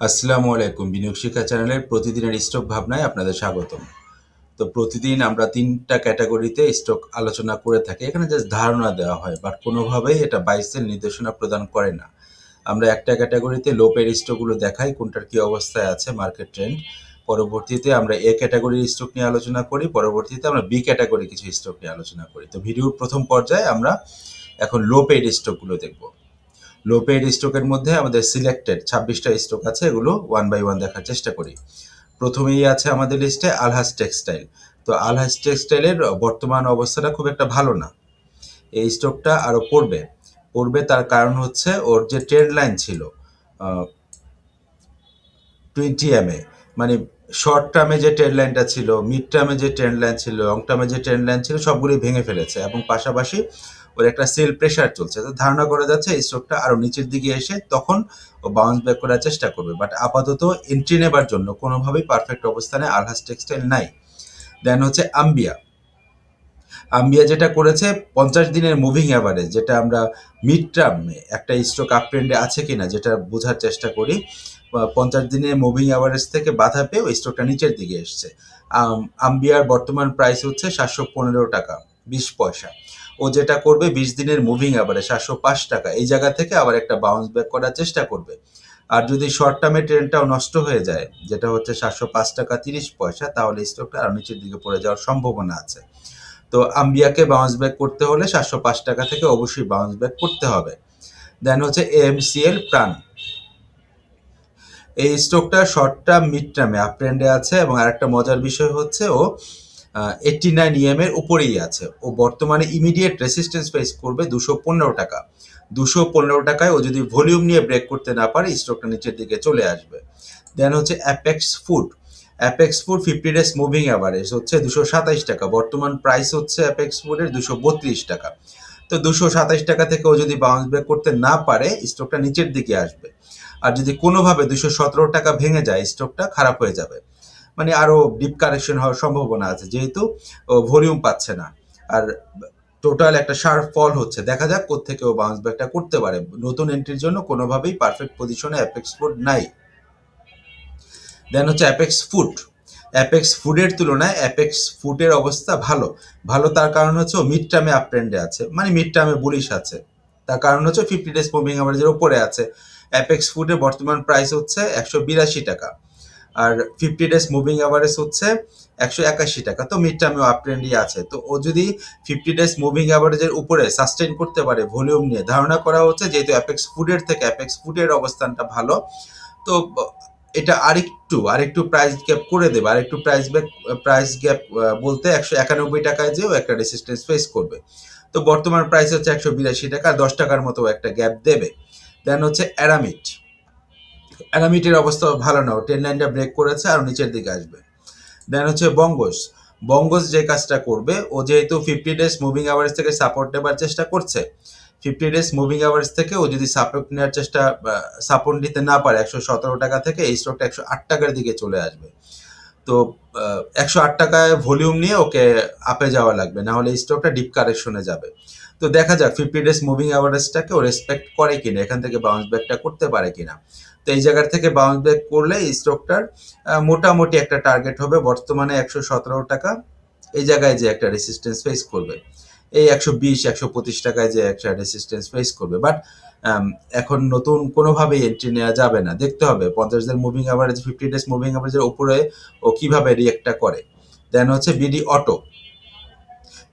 আসসালামু আলাইকুম। বিনিয়োগ শিক্ষা চ্যানেলের প্রতিদিনের স্টক ভাবনায় আপনাদের স্বাগতম। তো প্রতিদিন আমরা তিনটা ক্যাটাগরিতে স্টক আলোচনা করে থাকি। এখানে জাস্ট ধারণা দেওয়া হয় বাট কোনোভাবেই এটা বাইসের নির্দেশনা প্রদান করে না। আমরা একটা ক্যাটাগরিতে লোপের স্টকগুলো দেখাই, কোনটার কি অবস্থায় আছে, মার্কেট ট্রেন্ড। পরবর্তীতে আমরা এ ক্যাটাগরির স্টক নিয়ে আলোচনা করি, পরবর্তীতে আমরা বি ক্যাটাগরি কিছু স্টক নিয়ে আলোচনা করি। তো ভিডিওর প্রথম পর্যায়ে আমরা এখন লো পেড স্টকগুলো দেখব। লো পেড স্টকের মধ্যে আমাদের সিলেক্টেড ছাব্বিশটা স্টক আছে, এগুলো ওয়ান বাই ওয়ান দেখার চেষ্টা করি। প্রথমেই আছে আমাদের লিস্টে আলহাস টেক্সটাইল তো আলহাস টেক্সটাইলের বর্তমান অবস্থাটা খুব একটা ভালো না। এই স্টকটা আরও পড়বে। পড়বে তার কারণ হচ্ছে ওর যে ট্রেন্ড লাইন ছিল টোয়েন্টি এম এ মানে শর্ট টার্মে যে ট্রেন্ড লাইনটা ছিল মিড টার্মে যে ট্রেন্ড লাইন ছিল লং টার্মে যে ট্রেন্ড লাইন ছিল সবগুলি ভেঙে ফেলেছে। এবং পাশাপাশি ওর একটা সেল প্রেশার চলছে। তো ধারণা করা যাচ্ছে এই স্টকটা আরও নিচের দিকে এসে তখন ও বাউন্স ব্যাক করার চেষ্টা করবে। বাট আপাতত এন্ট্রি নেবার জন্য কোনোভাবেই পারফেক্ট অবস্থানে আলহাস টেক্সটাইল নাই। দেন হচ্ছে আম্বিয়া আম্বিয়া যেটা করেছে, পঞ্চাশ দিনের মুভিং অ্যাভারেজ যেটা আমরা মিড টার্মে একটা স্টক আপ ট্রেন্ডে আছে কিনা যেটা বোঝার চেষ্টা করি পঞ্চাশ দিনের মুভিং অ্যাভারেজ থেকে বাধা পেয়ে ওই স্টকটা নিচের দিকে এসছে। আম্বিয়ার বর্তমান প্রাইস হচ্ছে সাতশো পনেরো টাকা, বিশ পয়সা। ও যেটা করবে বিশ দিনের মুভিং অ্যাভারেজ সাতশো পাঁচ টাকা। এই জায়গা থেকে আবার একটা বাউন্স ব্যাক করার চেষ্টা করবে। আর যদি শর্ট টার্মে ট্রেনটাও নষ্ট হয়ে যায়, যেটা হচ্ছে সাতশো পাঁচ টাকা তিরিশ পয়সা, তাহলে স্টকটা আরও নিচের দিকে পড়ে যাওয়ার সম্ভাবনা আছে। তো আম্বিয়াকে বাউন্স ব্যাক করতে হলে সাতশো পাঁচ টাকা থেকে অবশ্যই বাউন্স ব্যাক করতে হবে। দেন হচ্ছে এএমসিএল প্রাণ। এই স্টকটা শর্ট টার্ম মিড টার্মে আপ ট্রেন্ডে আছে এবং আরেকটা মজার বিষয় হচ্ছে ও এইটটি নাইন ইএম এর উপরেই আছে। ও বর্তমানে ইমিডিয়েট রেসিস্টেন্স ফেস করবে দুশো পনেরো টাকা। দুশো পনেরো টাকায় ও যদি ভলিউম নিয়ে ব্রেক করতে না পারে স্টকটা নিচের দিকে চলে আসবে। দেন হচ্ছে Apex food Apex food fifty days moving average হচ্ছে দুশো সাতাইশ টাকা। বর্তমান প্রাইস হচ্ছে অ্যাপেক্স ফুডের দুশো বত্রিশ টাকা। তো দুশো সাতাইশ টাকা থেকে ও যদি বাউন্স ব্যাক করতে না পারে স্টকটা নিচের দিকে আসবে। আর যদি কোনোভাবে দুশো সতেরো টাকা ভেঙে যায় স্টকটা খারাপ হয়ে যাবে। মানে আরও ডিপ কারেকশন হওয়ার সম্ভাবনা আছে, যেহেতু ভলিউম পাচ্ছে না। আর টোটাল একটা শার্প ফল হচ্ছে। দেখা যাক কোথেকে ও বাউন্স ব্যাকটা করতে পারে। নতুন এন্ট্রির জন্য কোনোভাবেই পারফেক্ট পজিশনে অ্যাপেক্স ফুড নাই। দেন হচ্ছে অ্যাপেক্স ফুড অ্যাপেক্স ফুডের তুলনায় অ্যাপেক্স ফুডের অবস্থা ভালো। ভালো তার কারণ হচ্ছে ও মিড টার্মে আপ ট্রেন্ডে আছে। মানে মিড টার্মে বুলিশ আছে। তার কারণ হচ্ছে ফিফটি ডেজ মুভিং অ্যাভারেজের ওপরে আছে। অ্যাপেক্স ফুডের বর্তমান প্রাইস হচ্ছে একশো বিরাশি টাকা। আর ফিফটি ডেজ মুভিং অ্যাভারেজ হচ্ছে একশো একাশি টাকা। তো মিড টার্মে আপ ট্রেন্ডই আছে। তো ও যদি ফিফটি ডেজ মুভিং অ্যাভারেজের উপরে সাস্টেন করতে পারে ভলিউম নিয়ে, ধারণা করা হচ্ছে যেহেতু অ্যাপেক্স ফুডের থেকে অ্যাপেক্স ফুডের অবস্থানটা ভালো, তো এটা আরেকটু আরেকটু প্রাইস গ্যাপ করে দেবে। আরেকটু প্রাইস ব্যাক প্রাইস গ্যাপ বলতে একশো একানব্বই টাকায় যেও একটা রেসিস্টেন্স ফেস করবে। তো বর্তমান প্রাইস হচ্ছে একশো বিরাশি টাকা, দশ টাকার মতো একটা গ্যাপ দেবে। দেন হচ্ছে অ্যারামিট অ্যারামিটের অবস্থা ভালো না। টেন লাইনটা ব্রেক করেছে আর নিচের দিকে আসবে। দেন হচ্ছে বঙ্গস বঙ্গস যে কাজটা করবে, ও যেহেতু ফিফটি ডেজ মুভিং আওয়ার্স থেকে সাপোর্ট নেবার চেষ্টা করছে ফিফটি ডেজ মুভিং আওয়ার্স থেকে ও যদি সাপোর্ট নেওয়ার চেষ্টা সাপোর্ট নিতে না পারে, একশো সতেরো টাকা থেকে এই স্টকটা একশো আট টাকার দিকে চলে আসবে। তো একশো আট টাকায় ভলিউম নিয়ে ওকে আপে যাওয়া লাগবে, না হলে স্টকটা ডিপ কারেকশনে যাবে। তো দেখা যাক ফিফটি ডেজ মুভিং অ্যাভারেজটাকে ও রেসপেক্ট করে কিনা, এখান থেকে বাউন্স ব্যাকটা করতে পারে কিনা। তো এই জায়গার থেকে বাউন্স ব্যাক করলে স্টকটার মোটামুটি একটা টার্গেট হবে। বর্তমানে একশো সতেরো টাকা। এই জায়গায় যে একটা রেসিস্টেন্স ফেস করবে। এই একশো বিশ, একশো পঁচিশ টাকায় যে একটা রেসিস্টেন্স ফেস করবে। বাট এখন নতুন কোনোভাবেই এন্ট্রি নেওয়া যাবে না। দেখতে হবে, পঞ্চাশ দিন moving average fifty days moving অ্যাভারেজের উপরে ও কীভাবে রিয়েক্টটা করে। দেন হচ্ছে BD auto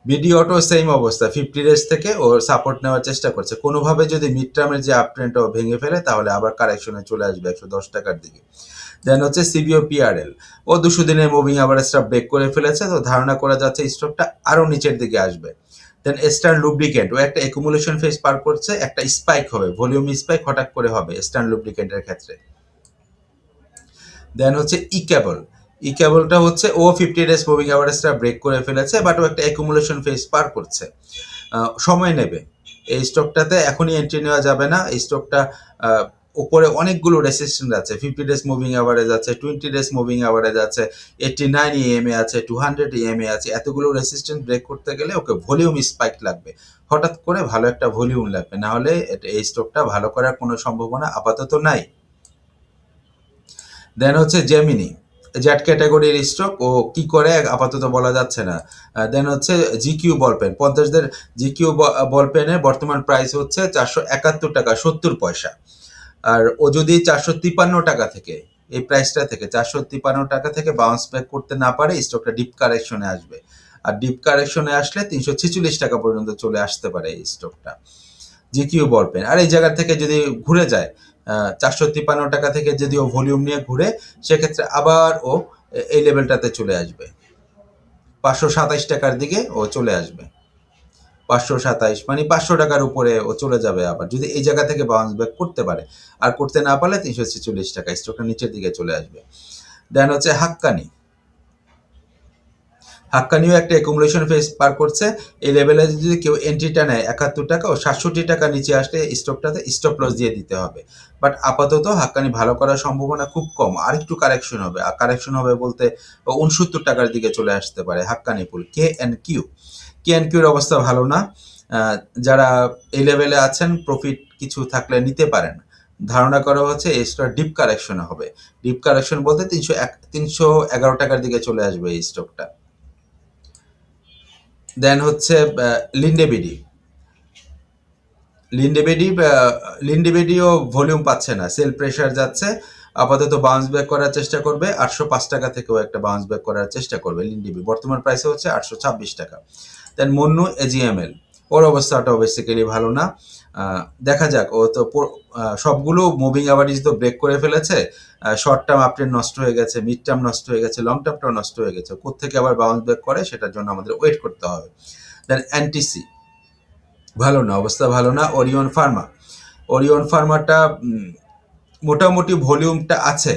BD auto same অবস্থা ফিফটি ডেজ থেকে ওর সাপোর্ট নেওয়ার চেষ্টা করছে। কোনোভাবে যদি মিড টার্মের যে আপ ট্রেন্ডটা ভেঙে ফেলে, তাহলে আবার কারেকশনে চলে আসবে একশো দশ টাকার দিকে। দেন হচ্ছে সিবিও পিআরএল ও দুশো দিনের মুভিং অ্যাভারেজটা ব্রেক করে ফেলেছে, তো ধারণা করা যাচ্ছে স্টকটা আরও নিচের দিকে আসবে। দেন এস্টার্ন লুব্রিকেন্ট ও একটা একুমুলেশন ফেস পার করছে, একটা স্পাইক হবে ভলিউম স্পাইক হঠাৎ করে হবে এস্টার্ন লুব্রিকেন্টের ক্ষেত্রে। দেন হচ্ছে ই ই কেবলটা হচ্ছে ও ফিফটি ডেজ মুভিং অ্যাভারেজটা ব্রেক করে ফেলেছে বাট ও একটা অ্যাকুমুলেশন ফেজ পার করছে। সময় নেবে। এই স্টকটাতে এখনই এন্ট্রি নেওয়া যাবে না। এই স্টকটা উপরে অনেকগুলো রেসিস্ট্যান্ট আছে। ফিফটি ডেজ মুভিং অ্যাভারেজ আছে টোয়েন্টি ডেজ মুভিং অ্যাভারেজ আছে এইটটি নাইন ইএমএ আছে টু হান্ড্রেড ইএমএ আছে। এতগুলো রেসিস্ট্যান্ট ব্রেক করতে গেলে ওকে ভলিউম স্পাইক লাগবে। হঠাৎ করে ভালো একটা ভলিউম লাগবে। না হলে এই স্টকটা ভালো করার কোনো সম্ভাবনা আপাতত নাই। দেন হচ্ছে জেমিনি জ্যাট ক্যাটাগরির স্টক ও কি করে আপাতত বলা যাচ্ছে না। দেন হচ্ছে জিকিউ বল পেন পঞ্চাশদের জিকিউ বল পেনের বর্তমান প্রাইস হচ্ছে চারশো একাত্তর টাকা, সত্তর পয়সা। আর ও যদি চারশো তিপ্পান্ন টাকা থেকে, এই প্রাইসটা থেকে, চারশো তিপ্পান্ন টাকা থেকে বাউন্স ব্যাক করতে না পারে স্টকটা ডিপ কারেকশনে আসবে। আর ডিপ কারেকশনে আসলে তিনশো ছেচল্লিশ টাকা পর্যন্ত চলে আসতে পারে এই স্টকটা জিকিউ বল পেন আর এই জায়গা থেকে যদি ঘুরে যায় চারশো তিপ্পান্ন টাকা থেকে যদি ও ভলিউম নিয়ে ঘুরে, সেক্ষেত্রে আবার ও এই লেভেলটাতে চলে আসবে। পাঁচশো সাতাইশ টাকার দিকে ও চলে আসবে। পাঁচশো সাতাইশ মানে পাঁচশো টাকার উপরে ও চলে যাবে আবার, যদি এই জায়গা থেকে বাউন্স ব্যাক করতে পারে। আর করতে না পারলে তিনশো ছেচল্লিশ টাকা স্টকটা নিচের দিকে চলে আসবে। দেন হচ্ছে হাক্কানি। হাক্কানিও একটা অ্যাকুমুলেশন ফেস পার করছে। এই লেভেলে যদি কেউ এন্ট্রিটা নেয়, একাত্তর টাকা ও সাতষট্টি টাকা নিচে আসলে স্টকটাতে স্টপ লস দিয়ে দিতে হবে। বাট আপাতত হাক্কানি ভালো করার সম্ভাবনা খুব কম। আর একটু কারেকশন হবে। আর কারেকশন হবে বলতে উনসত্তর টাকার দিকে চলে আসতে পারে Hakkani pulp K N Q K N কিউর অবস্থা ভালো না। যারা এই লেভেলে আছেন প্রফিট কিছু থাকলে নিতে পারেন। ধারণা করা হচ্ছে এই স্টক ডিপ কারেকশন হবে। ডিপ কারেকশন বলতে তিনশো এক, তিনশো এগারো টাকার দিকে চলে আসবে এই স্টকটা দেন হচ্ছে লিন্ডেবিডি লিন্ডেবেডি লিন্ডেবেডিও ভলিউম পাচ্ছে না সেল প্রেশার যাচ্ছে, আপাতত বাউন্স ব্যাক করার চেষ্টা করবে, আটশো পাঁচ টাকা থেকেও একটা বাউন্স ব্যাক করার চেষ্টা করবে লিন্ডিবি বর্তমান প্রাইসে হচ্ছে আটশো ছাব্বিশ টাকা। দেন মন্নু এজিএমএল ওর অবস্থাটাও বেসিক্যালি ভালো না। দেখা যাক, ও তো সবগুলো মুভিং অ্যাভারেজ তো ব্রেক করে ফেলেছে। শর্ট টার্ম আপট্রেন নষ্ট হয়ে গেছে মিড টার্ম নষ্ট হয়ে গেছে লং টার্মটাও নষ্ট হয়ে গেছে। কোথেকে আবার বাউন্স ব্যাক করে সেটার জন্য আমাদের ওয়েট করতে হবে। দেন অ্যান্টিসি ভালো না, অবস্থা ভালো না। ওরিয়ন ফার্মা ওরিয়ন ফার্মাটা মোটামুটি ভলিউমটা আছে।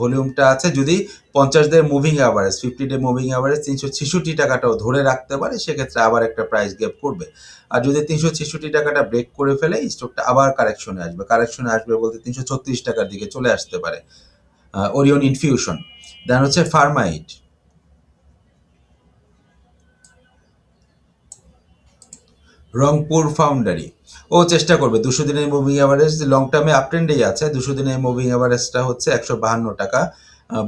ভলিউমটা আছে, যদি পঞ্চাশ day moving average fifty day moving average তিনশো ছেষট্টি টাকাটাও ধরে রাখতে পারে, সেক্ষেত্রে আবার একটা প্রাইস গ্যাপ করবে। আর যদি তিনশো ছেষট্টি টাকাটা ব্রেক করে ফেলে স্টকটা আবার কারেকশনে আসবে। কারেকশনে আসবে বলতে তিনশো ছত্রিশ টাকার দিকে চলে আসতে পারে ওরিয়ন ইনফিউশন দেন হচ্ছে ফার্মাইট রংপুর ফাউন্ডারি ও চেষ্টা করবে, দুশো দিনের মুভিং অ্যাভারেজ লং টার্মে আপ ট্রেন্ডেই আছে, দুশো দিনের মুভিং অ্যাভারেজটা হচ্ছে একশো বাহান্ন টাকা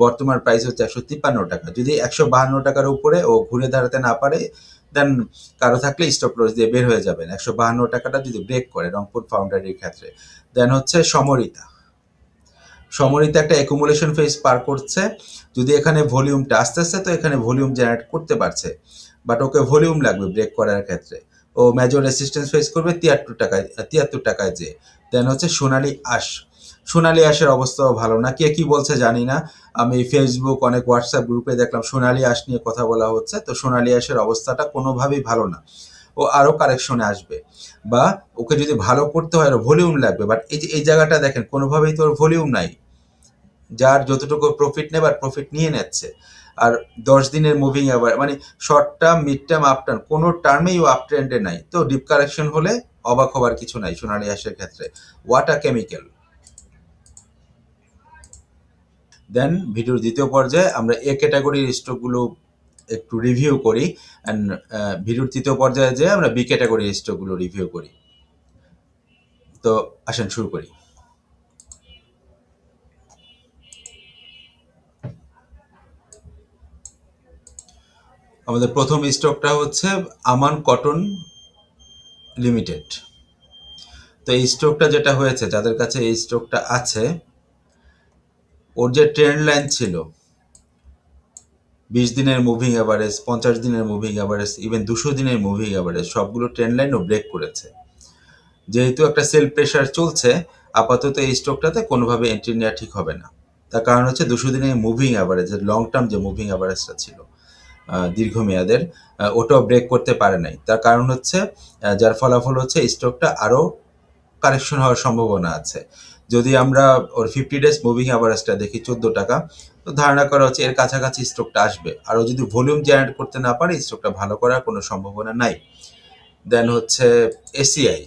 বর্তমান প্রাইস হচ্ছে একশো তিপ্পান্ন টাকা। যদি একশো বাহান্ন টাকার উপরে ও ঘুরে দাঁড়াতে না পারে দেন কারও থাকলে স্টপ লস দিয়ে বের হয়ে যাবেন। একশো বাহান্ন টাকাটা যদি ব্রেক করে রংপুর ফাউন্ডারির ক্ষেত্রে দেন হচ্ছে সমরিতা। সমরিতা একটা অ্যাকুমুলেশন ফেজ পার করছে। যদি এখানে ভলিউমটা আস্তে আস্তে তো এখানে ভলিউম জেনারেট করতে পারছে। বাট ওকে ভলিউম লাগবে ব্রেক করার ক্ষেত্রে। ও মেজর রেসিস্টেন্স ফেস করবে তিয়াত্তর টাকায় তিয়াত্তর টাকায় যে। দেন হচ্ছে সোনালি আশ। সোনালি আশের অবস্থাও ভালো না। কে কি বলছে জানি না। আমি ফেসবুক অনেক হোয়াটসঅ্যাপ গ্রুপে দেখলাম সোনালি আশ নিয়ে কথা বলা হচ্ছে। তো সোনালি আশের অবস্থাটা কোনোভাবেই ভালো না। ও আরও কারেকশনে আসবে। বা ওকে যদি ভালো করতে হয় ভলিউম লাগবে। বাট এই যে, এই জায়গাটা দেখেন, কোনোভাবেই তোর ভলিউম নাই। যার যতটুকু প্রফিট নেবার প্রফিট নিয়ে নিচ্ছে। আর দশ দিনের মুভিং আবার মানে short term mid term up term কোনো টার্মেই ও আপ ট্রেন্ডে নাই। তো ডিপ কারেকশন হলে অবাক হবার কিছু নাই সোনালি আশের ক্ষেত্রে। ওয়াটার কেমিক্যাল দেন ভিডিওর দ্বিতীয় পর্যায়ে আমরা এ ক্যাটাগরির স্টকগুলো একটু রিভিউ করি। অ্যান্ড ভিডিওর তৃতীয় পর্যায়ে যে আমরা বি ক্যাটাগরির স্টকগুলো রিভিউ করি। তো আসেন শুরু করি। আমাদের প্রথম স্টকটা হচ্ছে আমান কটন লিমিটেড তো এই স্টকটা যেটা হয়েছে, যাদের কাছে এই স্টকটা আছে, ওর যে ট্রেন্ড লাইন ছিল, বিশ দিনের মুভিং অ্যাভারেজ পঞ্চাশ দিনের মুভিং অ্যাভারেজ ইভেন দুশো দিনের মুভিং অ্যাভারেজ সবগুলো ট্রেন্ড লাইনও ব্রেক করেছে। যেহেতু একটা সেল প্রেশার চলছে, আপাতত এই স্টকটাতে কোনোভাবে এন্ট্রি নেওয়া ঠিক হবে না। তার কারণ হচ্ছে দুশো দিনের মুভিং অ্যাভারেজ লং টার্ম যে মুভিং অ্যাভারেজটা ছিল। দীর্ঘমেয়াদের ওটাও ব্রেক করতে পারে নাই। তার কারণ হচ্ছে যার ফলাফল হচ্ছে স্টকটা আরও কারেকশন হওয়ার সম্ভাবনা আছে। যদি আমরা ওর ফিফটি ডেজ মুভিং অ্যাভারেজটা দেখি, চোদ্দ টাকা, তো ধারণা করা হচ্ছে এর কাছাকাছি স্টকটা আসবে। আরও যদি ভলিউম জেনারেট করতে না পারে স্টকটা ভালো করার কোনো সম্ভাবনা নাই। দেন হচ্ছে এসিআই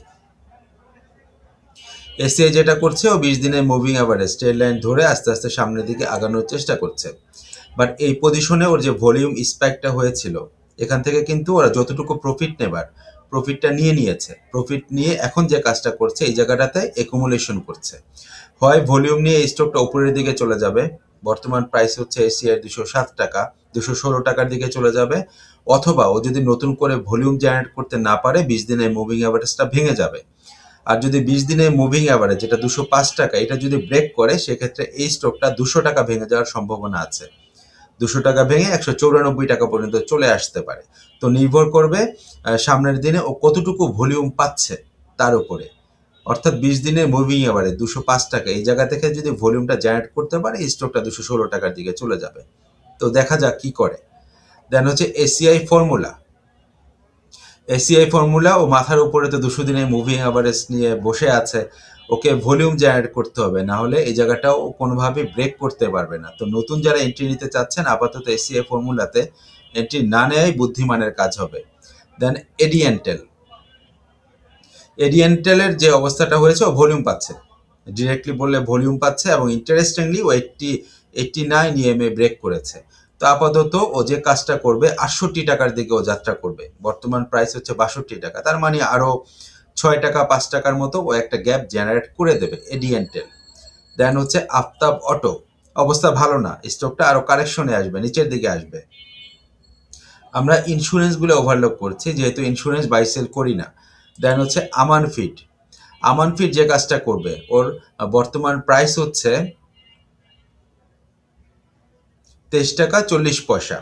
এসিআই যেটা করছে, ও বিশ দিনের মুভিং অ্যাভারেজ ট্রেড লাইন ধরে আস্তে আস্তে সামনের দিকে আগানোর চেষ্টা করছে। বাট এই পজিশনে ওর যে ভলিউম স্পাইকটা হয়েছিল, এখান থেকে কিন্তু ওরা যতটুকু প্রফিট নেবার প্রফিটটা নিয়ে নিয়েছে। প্রফিট নিয়ে এখন যে কাজটা করছে, এই জায়গাটাতে একুমুলেশন করছে। হয় ভলিউম নিয়ে এই স্টকটা উপরের দিকে চলে যাবে, বর্তমান প্রাইস হচ্ছে এসিআই দুশো সাত টাকা দুশো ষোলো টাকার দিকে চলে যাবে, অথবা ও যদি নতুন করে ভলিউম জেনারেট করতে না পারে, বিশ দিনের মুভিং অ্যাভারেজটা ভেঙে যাবে। আর যদি বিশ দিনের মুভিং অ্যাভারেজ যেটা দুশো পাঁচ টাকা, এটা যদি ব্রেক করে, সেক্ষেত্রে এই স্টকটা দুশো টাকা ভেঙে যাওয়ার সম্ভাবনা আছে। দুশো টাকা ভেঙে একশো চৌরানব্বই টাকা পর্যন্ত চলে আসতে পারে। তো নির্ভর করবে সামনের দিনে ও কতটুকু ভলিউম পাচ্ছে তার উপরে। অর্থাৎ বিশ দিনের মুভিং এবারে দুশো পাঁচ টাকা। এই জায়গা থেকে যদি ভলিউমটা জেনারেট করতে পারে স্টকটা দুশো ষোলো টাকার দিকে চলে যাবে। তো দেখা যাক কি করে। দেন হচ্ছে এসিআই ফর্মুলা। এসিআই ফর্মুলা ও মাথার উপরে তো দুশো দিনের মুভিং অ্যাভারেজ নিয়ে বসে আছে। ওকে ভলিউম জেনারেট করতে হবে, না হলে এই জায়গাটাও ও কোনোভাবেই ব্রেক করতে পারবে না। তো নতুন যারা এন্ট্রি নিতে চাচ্ছেন, আপাতত এসিএ ফর্মুলাতে এন্ট্রি না নেওয়াই বুদ্ধিমানের কাজ হবে। দেন এডিএনটেল এডিএনটেলের যে অবস্থাটা হয়েছে, ও ভলিউম পাচ্ছে। ডিরেক্টলি বললে ভলিউম পাচ্ছে এবং ইন্টারেস্টিংলি ও eighty eighty nine EMA break করেছে। তো আপাতত ও যে কাজটা করবে, আটষট্টি টাকার দিকে ও যাত্রা করবে। বর্তমান প্রাইস হচ্ছে বাষট্টি টাকা। তার মানে আরও ছয় টাকা, পাঁচ টাকার মতো ও একটা গ্যাপ জেনারেট করে দেবে এডিএনটেল দেন হচ্ছে আফতাব অটো। অবস্থা ভালো না, স্টকটা আরও কারেকশনে আসবে, নিচের দিকে আসবে। আমরা ইন্স্যুরেন্সগুলো ওভারলোক করছি, যেহেতু ইন্স্যুরেন্স বাই সেল করি না। দেন হচ্ছে আমান ফিট আমান ফিট যে কাজটা করবে, ওর বর্তমান প্রাইস হচ্ছে তেইশ টাকা চল্লিশ পয়সা।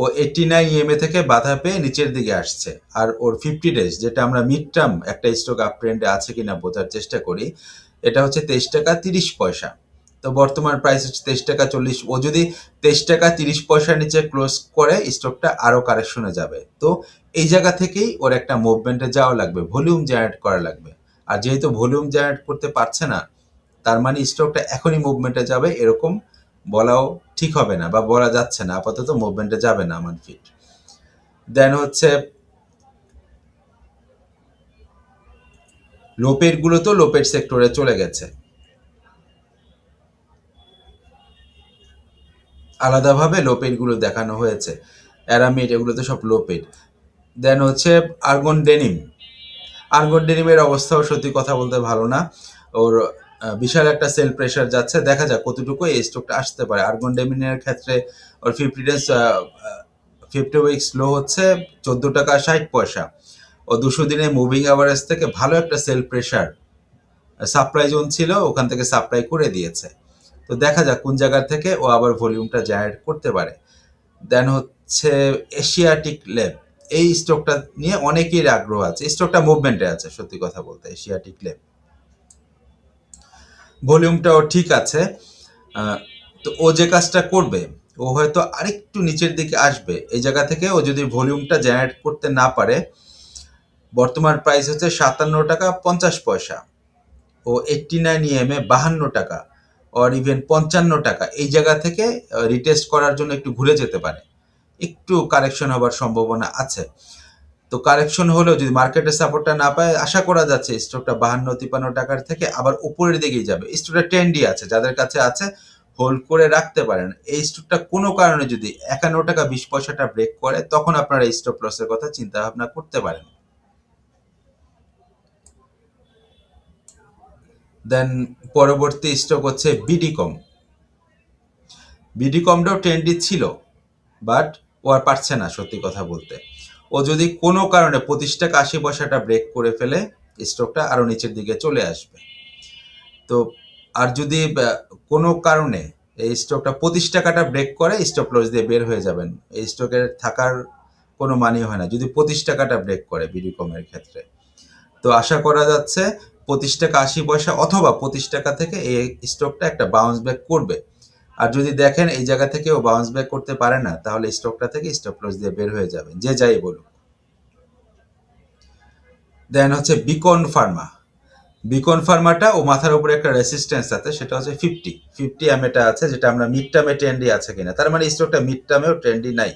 ও এইটটি নাইন ইএমএ থেকে বাধা পেয়ে নিচের দিকে আসছে। আর ওর ফিফটি ডেজ যেটা আমরা মিড টার্ম একটা স্টক আপ ট্রেন্ডে আছে কিনা বোঝার চেষ্টা করি, এটা হচ্ছে তেইশ টাকা তিরিশ পয়সা। তো বর্তমান প্রাইস হচ্ছে তেইশ টাকা চল্লিশ। ও যদি তেইশ টাকা তিরিশ পয়সার নিচে ক্লোজ করে স্টকটা আরও কারেকশনে যাবে। তো এই জায়গা থেকেই ওর একটা মুভমেন্টে যাওয়া লাগবে ভলিউম জেনারেট করা লাগবে। আর যেহেতু ভলিউম জেনারেট করতে পারছে না, তার মানে স্টকটা এখনই মুভমেন্টে যাবে, এরকম বলাও ঠিক হবে না বা বলা যাচ্ছে না, আপাতত মুভমেন্টে যাবে না আমার ফিট দেন হচ্ছে, লোপেরগুলো তো লোপের সেক্টরে চলে গেছে। আলাদাভাবে লোপেরগুলো দেখানো হয়েছে। অ্যারামিড এগুলো তো সব লোপের। দেন হচ্ছে আর্গন ডেনিম আর্গন ডেনিমের অবস্থাও সত্যি কথা বলতে ভালো না। ওর বিশাল একটা সেল প্রেশার যাচ্ছে। দেখা যাক কতটুকু এই স্টকটা আসতে পারে। আর্গন ডেমিনের ক্ষেত্রে ওর fifty days fifty weeks low হচ্ছে চোদ্দ টাকা ষাট পয়সা। ও দুশো দিনে মুভিং অ্যাভারেজ থেকে ভালো একটা সেল প্রেশার সাপ্লাই জোন ছিল, ওখান থেকে সাপ্লাই করে দিয়েছে। তো দেখা যাক কোন জায়গা থেকে ও আবার ভলিউমটা জেনারেট করতে পারে। দেন হচ্ছে এশিয়াটিক ল্যাব এই স্টকটা নিয়ে অনেকের আগ্রহ আছে। স্টকটা মুভমেন্টে আছে, সত্যি কথা বলতে এশিয়াটিক ল্যাব ভলিউমটাও ঠিক আছে। তো ও যে কাজটা করবে, ও হয়তো আরেকটু নিচের দিকে আসবে। এই জায়গা থেকে ও যদি ভলিউমটা জেনারেট করতে না পারে, বর্তমান প্রাইস হচ্ছে সাতান্ন টাকা পঞ্চাশ পয়সা। ও এইটটি নাইন ইএমএ বাহান্ন টাকা অর ইভেন পঞ্চান্ন টাকা। এই জায়গা থেকে রিটেস্ট করার জন্য একটু ঘুরে যেতে পারে। একটু কারেকশন হবার সম্ভাবনা আছে। তো কারেকশন হলেও যদি মার্কেটের সাপোর্টটা না পায়, আশা করা যাচ্ছে স্টকটা বাহান্ন, তিপান্ন টাকার থেকে আবার উপরের দিকেই যাবে। স্টকটা ট্রেন্ডি আছে, যাদের কাছে আছে হোল্ড করে রাখতে পারেন। এই স্টকটা কোনো কারণে যদি একান্ন টাকা বিশ পয়সাটা ব্রেক করে, তখন আপনারা স্টপ লসের কথা চিন্তা ভাবনা করতে পারেন। দেন পরবর্তী স্টক হচ্ছে বিডিকম বিডিকমটাও ট্রেন্ডি ছিল বাট ও আর পারছে না, সত্যি কথা বলতে। ও যদি কোনো কারণে পঁচিশ টাকা আশি পয়সাটা ব্রেক করে ফেলে স্টকটা আরও নিচের দিকে চলে আসবে। তো, আর যদি কোনো কারণে এই স্টকটা পঁচিশ টাকাটা ব্রেক করে স্টপ লস দিয়ে বের হয়ে যাবেন। এই স্টকের থাকার কোনো মানে হয় না, যদি পঁচিশ টাকাটা ব্রেক করে বিডিকমের ক্ষেত্রে। তো আশা করা যাচ্ছে পঁচিশ টাকা আশি পয়সা অথবা পঁচিশ টাকা থেকে এই স্টকটা একটা বাউন্স ব্যাক করবে। আর যদি দেখেন এই জায়গা থেকে ও বাউন্স ব্যাক করতে পারে না, তাহলে স্টকটা থেকে স্টপ লস দিয়ে বের হয়ে যাবেন, যে যাই বলুন। দেন হচ্ছে বিকন ফার্মা বিকন ফার্মাটা ও মাথার উপরে একটা রেসিস্ট্যান্স আছে, সেটা হচ্ছে ফিফটি ফিফটি এমএটা আছে, যেটা আমরা মিড টার্মে ট্রেন্ডি আছে কিনা। তার মানে স্টকটা মিড টার্মেও ট্রেন্ডি নাই।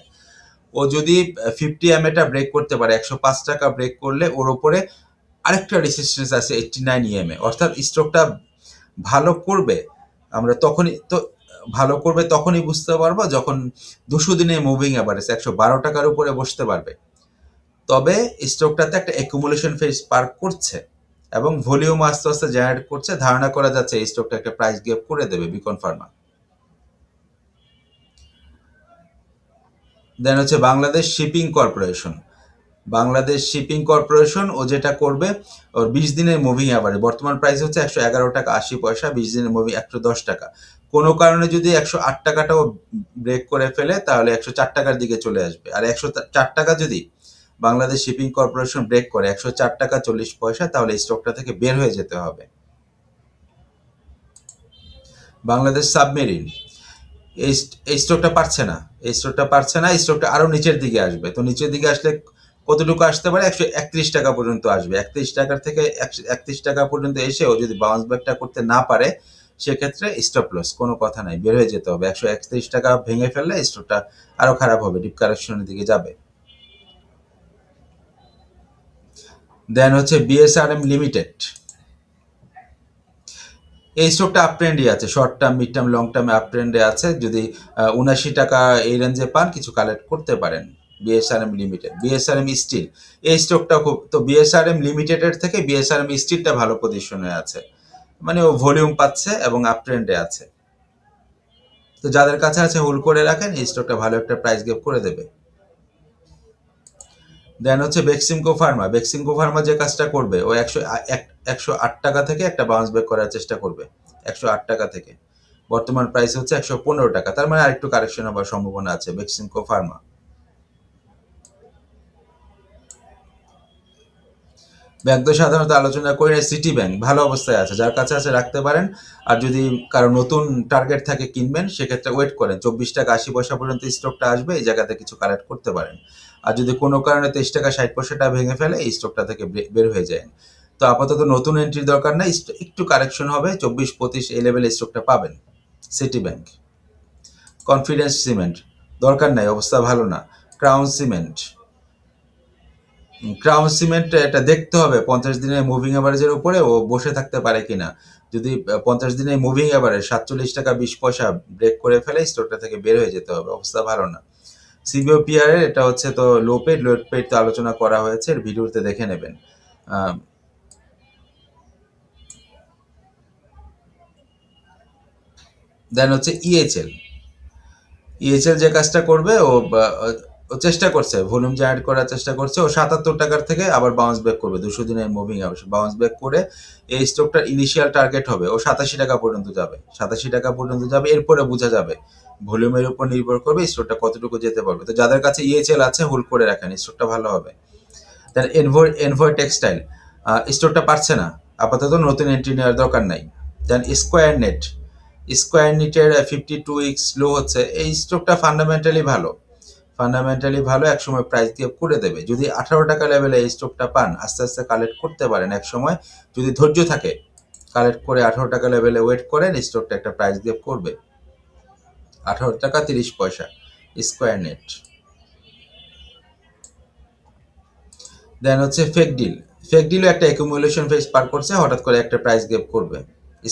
ও যদি ফিফটি এমএটা ব্রেক করতে পারে, একশো পাঁচ টাকা ব্রেক করলে ওর উপরে আরেকটা রেসিস্ট্যান্স আছে এইটটি নাইন ইএমএ অর্থাৎ স্টকটা ভালো করবে, আমরা তখনই তো ভালো করবে তখনই বুঝতে পারব যখন দুশো দিনে মুভিং অ্যাভারেজ একশো বারো টাকার উপরে বসতে পারবে। তবে স্টকটাতে একটা অ্যাকুমুলেশন ফেজ পার করছে এবং ভলিউম আস্তে আস্তে জেনারেট করছে, ধারণা করা যাচ্ছে এই স্টকটা একটা প্রাইস গেপ করে দেবে বিকন ফার্মা দেন হচ্ছে Bangladesh shipping corporation Bangladesh shipping corporation ও যেটা করবে ওর বিশ দিনের মুভিং অ্যাভারেজ বর্তমান প্রাইস হচ্ছে একশো এগারো টাকা আশি পয়সা, বিশ দিনের মুভি একশো দশ টাকা। কোনো কারণে যদি একশো আট টাকাটাও ব্রেক করে ফেলে, তাহলে একশো চার টাকার দিকে চলে আসবে। আর একশো চার টাকা যদি বাংলাদেশ শিপিং কর্পোরেশন ব্রেক করে, একশো চার টাকা চল্লিশ পয়সা, তাহলে স্টকটা থেকে বের হয়ে যেতে হবে। বাংলাদেশ সাবমেরিন এই এই স্টকটা পারছে না। এই স্টকটা পারছে না, এই স্টকটা আরও নিচের দিকে আসবে। তো নিচের দিকে আসলে কতটুকু আসতে পারে? একশো একত্রিশ টাকা পর্যন্ত আসবে। একত্রিশ টাকার থেকে একত্রিশ টাকা পর্যন্ত এসেও যদি বাউন্স ব্যাকটা করতে না পারে, সেক্ষেত্রে স্টপ লস কোনো কথা নাই। বের হয়ে যেতে হবে। একশো একত্রিশ টাকা ভেঙে ফেললে স্টকটা আরও খারাপ হবে ডিপ কারেকশনের দিকে যাবে। দেন হচ্ছে বিএসআরএম লিমিটেড এই স্টকটা আপ ট্রেন্ডই আছে। Short term mid term long টার্মে আপ ট্রেন্ডে আছে। যদি উনাশি টাকা এই রেঞ্জে পান, কিছু কালেক্ট করতে পারেন। বিএসআরএম লিমিটেড বিএসআরএম স্টিল এই স্টকটা খুব, তো বিএসআরএম লিমিটেডের থেকে বিএসআরএম স্টিলটা ভালো পজিশনে আছে। মানে ও ভলিউম পাচ্ছে এবং আপ ট্রেন্ডে আছে। তো যাদের কাছে আছে হোল্ড করে রাখেন, এই স্টকটা ভালো একটা প্রাইস গেপ করে দেবে। দেন হচ্ছে বেক্সিমকো ফার্মা বেক্সিমকো ফার্মা যে কাজটা করবে, ও একশো একশো আট টাকা থেকে একটা বাউন্স ব্যাক করার চেষ্টা করবে। একশো আট টাকা থেকে। বর্তমান প্রাইস হচ্ছে একশো পনেরো টাকা। তার মানে আরেকটু কারেকশন হওয়ার সম্ভাবনা আছে বেক্সিমকো ফার্মা ব্যাংক তো সাধারণত আলোচনা করি না সিটি ব্যাংক ভালো অবস্থায় আছে, যার কাছে আছে রাখতে পারেন। আর যদি কারও নতুন টার্গেট থাকে কিনবেন, সেক্ষেত্রে ওয়েট করেন। চব্বিশ টাকা আশি পয়সা পর্যন্ত স্টকটা আসবে, এই জায়গাতে কিছু কালেক্ট করতে পারেন। আর যদি কোনো কারণে তেইশ টাকা ষাট পয়সাটা ভেঙে ফেলে, এই স্টকটা থেকে বের হয়ে যায়। তো আপাতত নতুন এন্ট্রির দরকার নাই একটু কারেকশন হবে, চব্বিশ, পঁচিশ এই লেভেলে স্টকটা পাবেন সিটি ব্যাংক কনফিডেন্স সিমেন্ট দরকার নাই, অবস্থা ভালো না। ক্রাউন সিমেন্ট ক্রাউন সিমেন্ট এটা দেখতে হবে, পঞ্চাশ দিনের মুভিং অ্যাভারেজের উপরে ও বসে থাকতে পারে কিনা। যদি পঞ্চাশ দিনের মুভিং অ্যাভারেজ সাতচল্লিশ টাকা বিশ পয়সা ব্রেক করে ফেলে স্টোরটা থেকে বের হয়ে যেতে হবে, অবস্থা ভালো না। সিবিও পিআর এর এটা হচ্ছে তো লো পেড লো পেড তো আলোচনা করা হয়েছে ভিডিওতে দেখে নেবেন। দেন হচ্ছে ইএচএল ইএচএল যে কাজটা করবে ও ও চেষ্টা করছে, ভলিউম জেনারেট করার চেষ্টা করছে, ও সাতাত্তর টাকার থেকে আবার বাউন্স ব্যাক করবে, দুশো দিনের মুভিং বাউন্স ব্যাক করে এই স্টকটার ইনিশিয়াল টার্গেট হবে, ও সাতাশি টাকা পর্যন্ত যাবে, সাতাশি টাকা পর্যন্ত যাবে, এরপরে বোঝা যাবে ভলিউমের উপর নির্ভর করবে স্টকটা কতটুকু যেতে পারবে, তো যাদের কাছে ইএচএল আছে হোল্ড করে রাখেন স্টকটা ভালো হবে। দেন এনভয় এনভয় টেক্সটাইল স্টকটা পারছে না, আপাতত নতুন এন্ট্রি নেওয়ার দরকার নাই। দেন স্কোয়ার নেট স্কোয়ার নেটের ফিফটি টু উইক্স লো হচ্ছে, এই স্টকটা ফান্ডামেন্টালি ভালো। ফান্ডামেন্টালি ভালো একসময় প্রাইস দিয়ে করে দেবে। যদি আঠারো টাকা লেভেলে এই স্টকটা পান, আস্তে আস্তে কালেক্ট করতে পারেন এক সময় যদি ধৈর্য থাকে কালেক্ট করে আঠারো টাকা লেভেলে ওয়েট করেন স্টকটা একটা প্রাইস দিয়ে করবে। আঠারো টাকা তিরিশ পয়সা স্কোয়ার নেট দেন হচ্ছে ফেক ডিল ফেক ডিলও একটা অ্যাকুমুলেশন ফেস পার করছে, হঠাৎ করে একটা প্রাইস গেপ করবে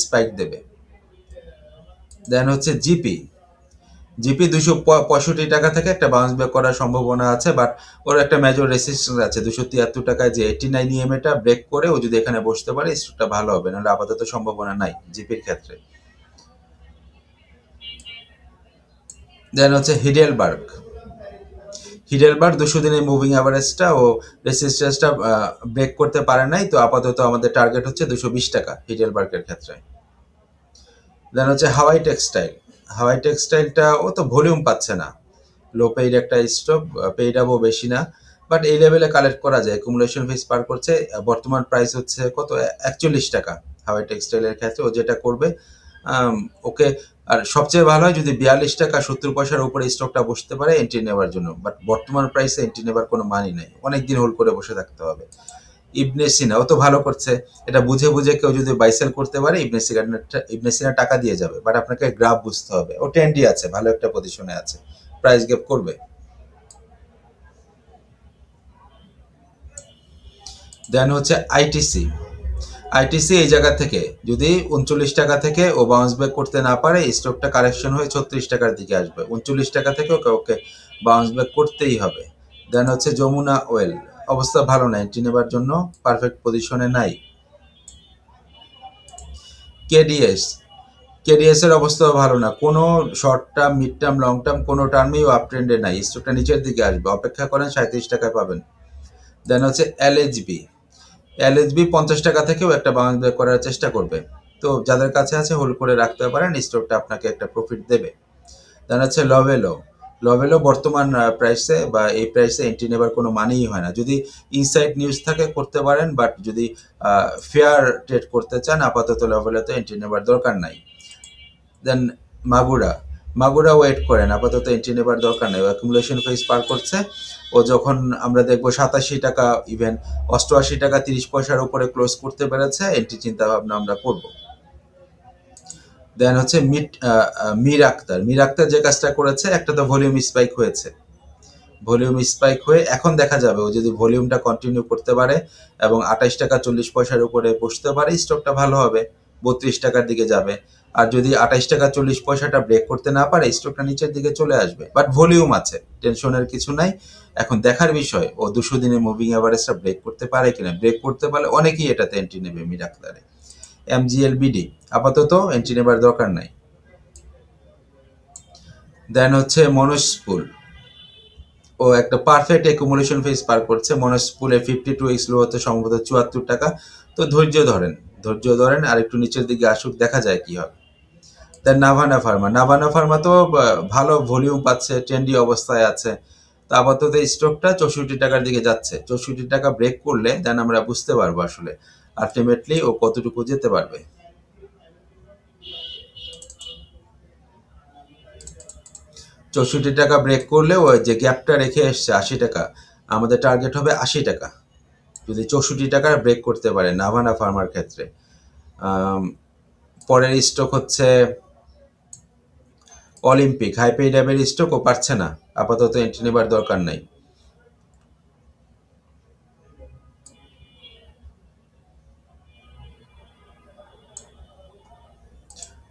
স্পাইক দেবে। দেন হচ্ছে জিপি জিপি দুশো পঁয়ষট্টি টাকা থেকে একটা বাউন্স ব্যাক করার সম্ভাবনা আছে বাট ওর একটা মেজর রেসিস্টেন্স আছে। দুশো তিয়াত্তর টাকায় যে এইটি নাইন ইএমএটা ব্রেক করে ও যদি এখানে বসতে পারে স্টকটা ভালো হবে, নাহলে আপাতত সম্ভাবনা নাই জিপির ক্ষেত্রে। দেন হচ্ছে হিডেলবার্গ হিডেলবার্গ দুশো দিনের মুভিং অ্যাভারেজটা ও রেসিস্টেন্সটা ব্রেক করতে পারে নাই, তো আপাতত আমাদের টার্গেট হচ্ছে দুশো বিশ টাকা হিডেলবার্গের ক্ষেত্রে। দেন হচ্ছে হাওয়াই টেক্সটাইল হাওয়াই টেক্সটাইলটা, ও তো ভলিউম পাচ্ছে না। লো পেইড একটা স্টক পেইড আপও বেশি না। বাট এই লেভেলে কালেক্ট করা যায়। কুমুলেশন ফিস পার করছে। বর্তমান প্রাইস হচ্ছে কত? একচল্লিশ টাকা হাওয়াই টেক্সটাইলের ক্ষেত্রে ও যেটা করবে। ওকে, আর সবচেয়ে ভালো হয় যদি বিয়াল্লিশ টাকা সত্তর পয়সার উপরে স্টকটা বসতে পারে এন্ট্রি নেওয়ার জন্য। বাট বর্তমান প্রাইসে এন্ট্রি নেওয়ার কোনো মানি নেই। অনেক দিন হোল্ড করে বসে থাকতে হবে। ইবনে সিনা, ও তো ভালো করছে। এটা বুঝে বুঝে কেউ যদি বাইসেল করতে পারে, ইবনে সিনা ইবনে সিনা টাকা দিয়ে যাবে। বাট আপনাকে গ্রাফ বুঝতে হবে। ও ট্রেন্ডি আছে, ভালো একটা পজিশনে আছে। প্রাইস গ্যাপ করবে। দেন হচ্ছে আইটিসি আইটিসি এই জায়গা থেকে যদি উনচল্লিশ টাকা থেকে ও বাউন্স ব্যাক করতে না পারে স্টকটা কারেকশন হয়ে ছত্রিশ টাকার দিকে আসবে। উনচল্লিশ টাকা থেকে ওকে ওকে বাউন্স ব্যাক করতেই হবে। দেন হচ্ছে যমুনা ওয়েল অবস্থা ভালো নাই এন্ট্রি নেবার জন্য পারফেক্ট পজিশনে নাই। কেডিএস কেডিএস এর অবস্থাও ভালো না, কোনো short term mid term long term কোনো টার্মেই আপ ট্রেন্ডে নাই স্টকটা নিচের দিকে আসবে, অপেক্ষা করেন সাঁত্রিশ টাকায় পাবেন। দেন হচ্ছে এলএইচবি এলএইচবি পঞ্চাশ টাকা থেকেও একটা ব্যাক করার চেষ্টা করবে। তো যাদের কাছে আছে হোল্ড করে রাখতে পারেন স্টকটা আপনাকে একটা প্রফিট দেবে। দেন হচ্ছে লভেলো লভেলো বর্তমান প্রাইসে বা এই প্রাইসে এন্ট্রি নেবার কোনো মানেই হয় না। যদি ইনসাইড নিউজ থাকে করতে পারেন বাট যদি ফেয়ার ট্রেড করতে চান, আপাতত লভেলোতে এন্ট্রি নেবার দরকার নাই। দেন মাগুরা মাগুরা ওয়েট করেন, আপাতত এন্ট্রি নেবার দরকার নেই। অ্যাকুমুলেশন ফেজ পার করছে। ও যখন আমরা দেখব সাতাশি টাকা ইভেন অষ্টআশি টাকা তিরিশ পয়সার উপরে ক্লোজ করতে পেরেছে এন্ট্রি চিন্তা ভাবনা আমরা করব। দেন হচ্ছে মিট মির আক্তার। মির আক্তার যে কাজটা করেছে, একটা তো ভলিউম স্পাইক হয়েছে। ভলিউম স্পাইক হয়ে এখন দেখা যাবে, ও যদি ভলিউমটা কন্টিনিউ করতে পারে এবং আঠাইশ টাকা চল্লিশ পয়সার উপরে বসতে পারে স্টকটা ভালো হবে, বত্রিশ টাকার দিকে যাবে। আর যদি আঠাইশ টাকা চল্লিশ পয়সাটা ব্রেক করতে না পারে স্টকটা নিচের দিকে চলে আসবে। বাট ভলিউম আছে টেনশনের কিছু নাই। এখন দেখার বিষয়, ও দুশো দিনের মুভিং অ্যাভারেজটা ব্রেক করতে পারে কিনা? ব্রেক করতে পারলে অনেকেই এটাতে এন্ট্রি নেবে মিরাক্তারে এমজিএল বিডি আপাতত এন্ট্রি নেবার দরকার নাই। দেন হচ্ছে মনোস্পুল ও একটা পারফেক্ট অ্যাকুমুলেশন ফেজ পার করছে। মনোস্পুলে ফিফটি টু এক্স লো সম্ভবত চুয়াত্তর টাকা। তো ধৈর্য ধরেন ধৈর্য ধরেন আর একটু নিচের দিকে আসুক, দেখা যায় কি হবে then Navana pharma Navana pharma তো ভালো ভলিউম পাচ্ছে ট্রেন্ডি অবস্থায় আছে। তো আপাতত স্টকটা চৌষট্টি টাকার দিকে যাচ্ছে। চৌষট্টি টাকা ব্রেক করলে দেন আমরা বুঝতে পারব আসলে। আলটিমেটলি ও কতটুকু যেতে পারবে? চৌষট্টি টাকা ব্রেক করলে ওই যে গ্যাপটা রেখে এসছে, আশি টাকা। আমাদের টার্গেট হবে আশি টাকা। যদি চৌষট্টি টাকার ব্রেক করতে পারে নাভানা ফার্মার ক্ষেত্রে। পরের স্টক হচ্ছে অলিম্পিক হাইপে ড্যাবের স্টকও পারছে না। আপাতত এন্ট্রি নেবার দরকার নাই।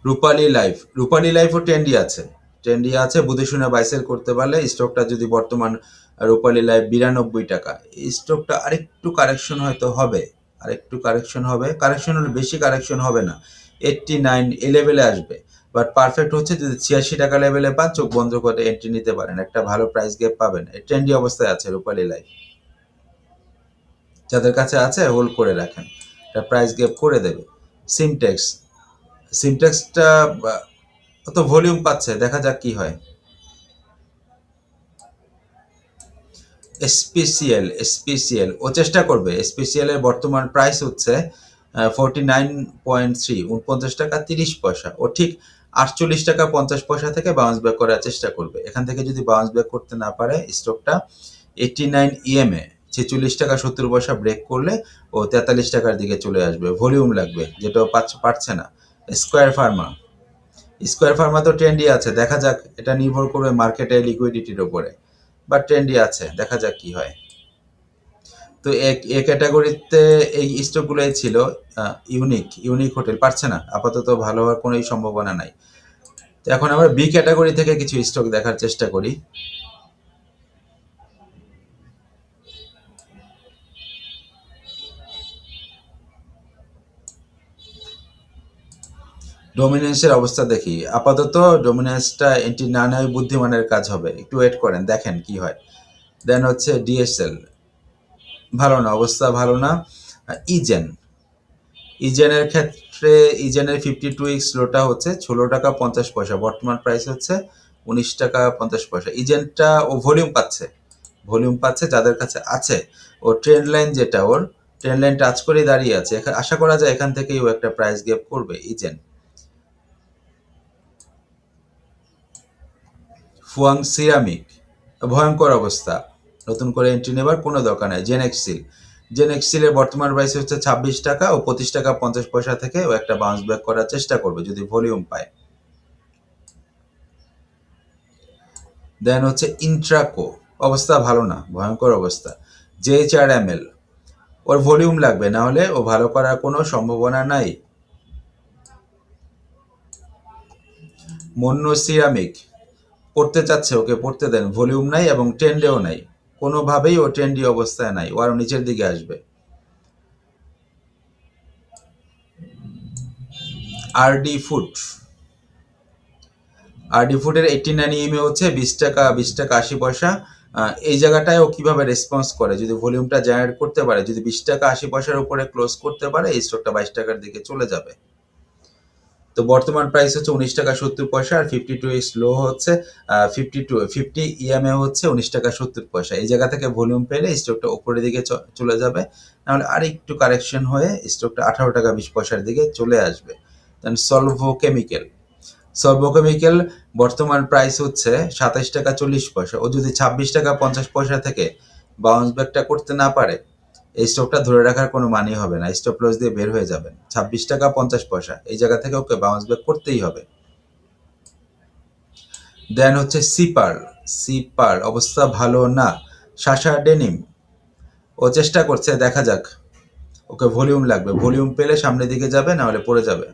রূপালী লাইফ, রূপালী লাইফও ট্রেন্ডি আছে। ট্রেন্ডি আছে, বুঝে শুনে বাইসেল করতে পারলে স্টকটা যদি বর্তমান রূপালী লাইফ বিরানব্বই টাকা, এই স্টকটা আরেকটু কারেকশন হয়তো হবে, আরেকটু কারেকশন হবে কারেকশন হলে বেশি কারেকশন হবে না। এইটটি নাইন এ লেভেলে আসবে বাট পারফেক্ট হচ্ছে যদি ছিয়াশি টাকা লেভেলে পান, চোখ বন্ধ করে এন্ট্রি নিতে পারেন, একটা ভালো প্রাইস গ্যাপ পাবেন ট্রেন্ডি অবস্থায় আছে রূপালী লাইফ। যাদের কাছে আছে হোল্ড করে রাখেন এটা প্রাইস গ্যাপ করে দেবে। সিমটেক্স সিমটেক্সটা অত ভলিউম পাচ্ছে, দেখা যাক কি হয়। স্পেশিয়াল স্পেশিয়াল ও চেষ্টা করবে স্পেশিয়ালের বর্তমান প্রাইস হচ্ছে ফোরটি নাইন পয়েন্ট থ্রি উনপঞ্চাশ টাকা তিরিশ পয়সা। ও ঠিক আটচল্লিশ টাকা পঞ্চাশ পয়সা থেকে বাউন্স ব্যাক করার চেষ্টা করবে। এখান থেকে যদি বাউন্স ব্যাক করতে না পারে স্টকটা এইটটি নাইন ইএমএ ছেচল্লিশ টাকা সত্তর পয়সা ব্রেক করলে ও তেতাল্লিশ টাকার দিকে চলে আসবে। ভলিউম লাগবে, যেটা পাচ্ছে, পারছে না। স্কোয়ার ফার্মা স্কোয়ার ফার্মা তো ট্রেন্ডি আছে, দেখা যাক, এটা নির্ভর করবে মার্কেটে লিকুইডিটির উপরে। বা ট্রেন্ডি আছে, দেখা যাক কি হয়। তো এ ক্যাটাগরিতে এই স্টকগুলোই ছিল ইউনিক ইউনিক হোটেল পারছে না। আপাতত ভালো হওয়ার কোনো সম্ভাবনা নাই। তো এখন আমরা বি ক্যাটাগরি থেকে কিছু স্টক দেখার চেষ্টা করি। ডোমিনেন্সের অবস্থা দেখি। আপাতত ডোমিনেন্সটা এন্ট্রি না নেওয়াই বুদ্ধিমানের কাজ হবে। একটু ওয়েট করেন, দেখেন কি হয়। দেন হচ্ছে ডিএসএল ভালো না, অবস্থা ভালো না। ইজেন ইজেনের ক্ষেত্রে ইজেনের ফিফটি টু উইক্স লোটা হচ্ছে ষোলো টাকা পঞ্চাশ পয়সা। বর্তমান প্রাইস হচ্ছে উনিশ টাকা পঞ্চাশ পয়সা। ইজেনটা ও ভলিউম পাচ্ছে। ভলিউম পাচ্ছে, যাদের কাছে আছে। ও ট্রেন লাইন যেটা ওর ট্রেন লাইন টাচ করেই দাঁড়িয়ে আছে। আশা করা যায় এখান থেকেই ও একটা প্রাইস গ্যাপ করবে ইজেন ফুয়াং সিরামিক ভয়ঙ্কর অবস্থা। নতুন করে এন্ট্রি নেবার কোনো দরকার নেই। জেনেক্সিল জেনেক্সিলের বর্তমান প্রাইস হচ্ছে ছাব্বিশ টাকা ও পঁচিশ টাকা পঞ্চাশ পয়সা থেকে ও একটা বাউন্স ব্যাক করার চেষ্টা করবে যদি ভলিউম পায়। দেন হচ্ছে ইন্ট্রাকো অবস্থা ভালো না, ভয়ঙ্কর অবস্থা। জে চার এম এল ওর ভলিউম লাগবে, না হলে ও ভালো করার কোনো সম্ভাবনা নাই। মন্য সিরামিক পড়তে চাচ্ছে, ওকে পড়তে দেন। ভলিউম নাই এবং ট্রেন্ডেও নাই। কোনোভাবেই ও ট্রেন্ডি অবস্থায় নাই। ও আরও নিচের দিকে আসবে। RD food. আর ডি ফুডের এইটটি নাইন ইএমএ হচ্ছে বিশ টাকা বিশ টাকা আশি পয়সা। এই জায়গাটায় ও কীভাবে রেসপন্স করে? যদি ভলিউমটা জেনারেট করতে পারে, যদি বিশ টাকা, আশি পয়সার উপরে ক্লোজ করতে পারে, এই স্টকটা বাইশ টাকার দিকে চলে যাবে। তো বর্তমান প্রাইস হচ্ছে উনিশ টাকা সত্তর পয়সা আর ফিফটি টু এক্স লো হচ্ছে ফিফটি টু ফিফটি ইএমএ হচ্ছে উনিশ টাকা সত্তর পয়সা। এই জায়গা থেকে ভলিউম পেলে স্টকটা উপরের দিকে চলে যাবে। নাহলে আর একটু কারেকশন হয়ে স্টকটা আঠারো টাকা বিশ পয়সার দিকে চলে আসবে। Then Solvo chemical Solvo chemical বর্তমান প্রাইস হচ্ছে সাতাইশ টাকা চল্লিশ পয়সা। ও যদি ছাব্বিশ টাকা পঞ্চাশ পয়সা থেকে বাউন্স ব্যাকটা করতে না পারে এই স্টকটা ধরে রাখার কোনো মানেই হবে না। স্টপ লস দিয়ে বের হয়ে যাবেন। ছাব্বিশ টাকা পঞ্চাশ পয়সা। এই জায়গা থেকে ওকে বাউন্স ব্যাক করতেই হবে। দেন হচ্ছে সিপার সিপার অবস্থা ভালো না। শাসা ডেনিম ও চেষ্টা করছে, দেখা যাক। ওকে ভলিউম লাগবে। ভলিউম পেলে সামনের দিকে যাবে, না হলে পড়ে যাবে।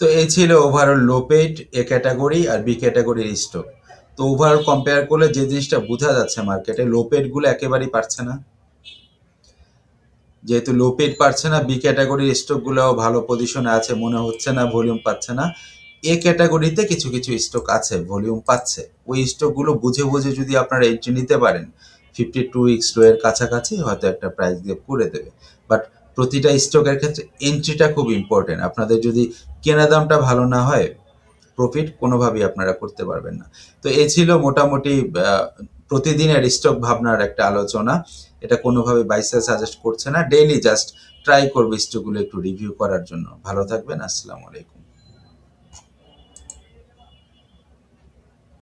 তো এই ছিল overall low paid A category R B ক্যাটাগরির স্টক তো ওভারঅল কম্পেয়ার করলে যে জিনিসটা বোঝা যাচ্ছে মার্কেটে লো পেডগুলো একেবারেই পারছে না। যেহেতু লো পেড পারছে না বি ক্যাটাগরির স্টকগুলোও ভালো পজিশনে আছে, মনে হচ্ছে না ভলিউম পাচ্ছে না। এ ক্যাটাগরিতে কিছু কিছু স্টক আছে ভলিউম পাচ্ছে। ওই স্টকগুলো বুঝে বুঝে যদি আপনারা এন্ট্রি নিতে পারেন ফিফটি টু উইক্স লো এর কাছাকাছি হয়তো একটা প্রাইস দিয়ে করে দেবে। বাট প্রতিটা স্টকের ক্ষেত্রে এন্ট্রিটা খুব ইম্পর্টেন্ট আপনাদের যদি কেনা দামটা ভালো না হয় প্রফিট কোনোভাবেই আপনারা করতে পারবেন না। তো এ ছিল মোটামুটি প্রতিদিনের স্টক ভাবনার একটা আলোচনা। এটা কোনোভাবে বাইসে সাজেস্ট করছে না। ডেইলি জাস্ট ট্রাই করবে স্টকগুলো একটু রিভিউ করার জন্য। ভালো থাকবেন, আসসালামু আলাইকুম।